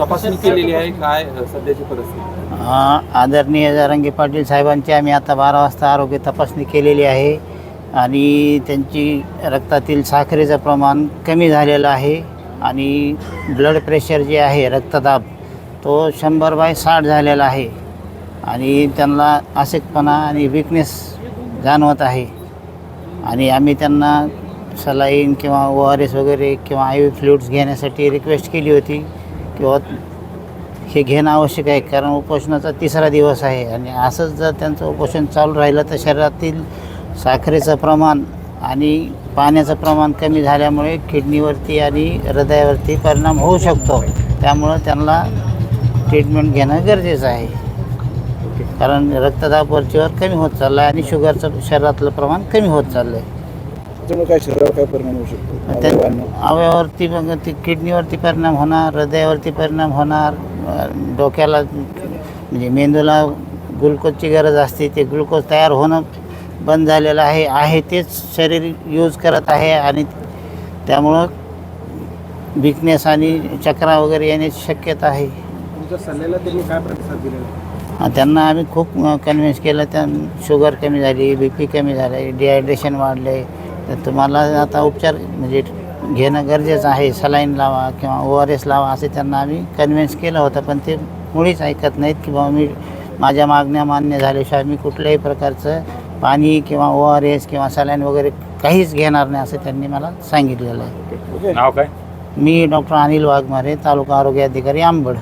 तपासणी केलेली आहे काय सध्याची परिस्थिती? आदरणीय जारंगे पाटील साहेबांची आम्ही आता बारा वाजता आरोग्य तपासणी केलेली आहे आणि त्यांची रक्तातील साखरेचं प्रमाण कमी झालेलं आहे आणि ब्लड प्रेशर जे आहे रक्तदाब तो शंभर बाय साठ झालेला आहे आणि त्यांना अशक्तपणा आणि विकनेस जाणवत आहे. आणि आम्ही त्यांना सलाईन किंवा ओ आर एस वगैरे किंवा आय व्ही फ्लुइड्स घेण्यासाठी रिक्वेस्ट केली होती. किंवा हे घेणं आवश्यक आहे कारण उपोषणाचा तिसरा दिवस आहे आणि असंच जर त्यांचं उपोषण चालू राहिलं तर शरीरातील साखरेचं प्रमाण आणि पाण्याचं प्रमाण कमी झाल्यामुळे किडनीवरती आणि हृदयावरती परिणाम होऊ शकतो. त्यामुळं त्यांना ट्रीटमेंट घेणं गरजेचं आहे. कारण रक्तदाब वरचीवर कमी होत चाललं आहे आणि शुगरचं शरीरातलं प्रमाण कमी होत चाललं आहे त्याच्यामुळे काय शरीरावर काय परिणाम होऊ शकतो? त्या? अवयवावरती मग ती किडनीवरती परिणाम होणार हृदयावरती परिणाम होणार अ, डोक्याला म्हणजे मेंदूला ग्लुकोजची गरज असते ते ग्लुकोज तयार होणं बंद झालेलं आहे आहे तेच शरीर यूज करत आहे आणि त्यामुळं विकनेस आणि चक्रा वगैरे येण्याची शक्यता आहे. तुमच्या सल्ल्याला त्यांनी काय प्रतिसाद दिलेला अ, त्यांना आम्ही खूप कन्व्हिन्स केलं त्या शुगर कमी झाली बी पी कमी झाले डिहायड्रेशन वाढले तर तुम्हाला आता उपचार म्हणजे घेणं गरजेचं आहे सलाईन लावा किंवा ओ आर एस लावा असे त्यांना आम्ही कन्व्हिन्स केलं होतं. पण ते मुळीच ऐकत नाहीत की बाबा मी माझ्या मागण्या मान्य झाल्याशिवाय मी कुठल्याही प्रकारचं पाणी किंवा ओ आर एस किंवा सलाईन वगैरे काहीच घेणार नाही असं त्यांनी मला सांगितलेलं आहे. नाव काय? मी डॉक्टर अनिल वाघमारे तालुका आरोग्य अधिकारी आंबड.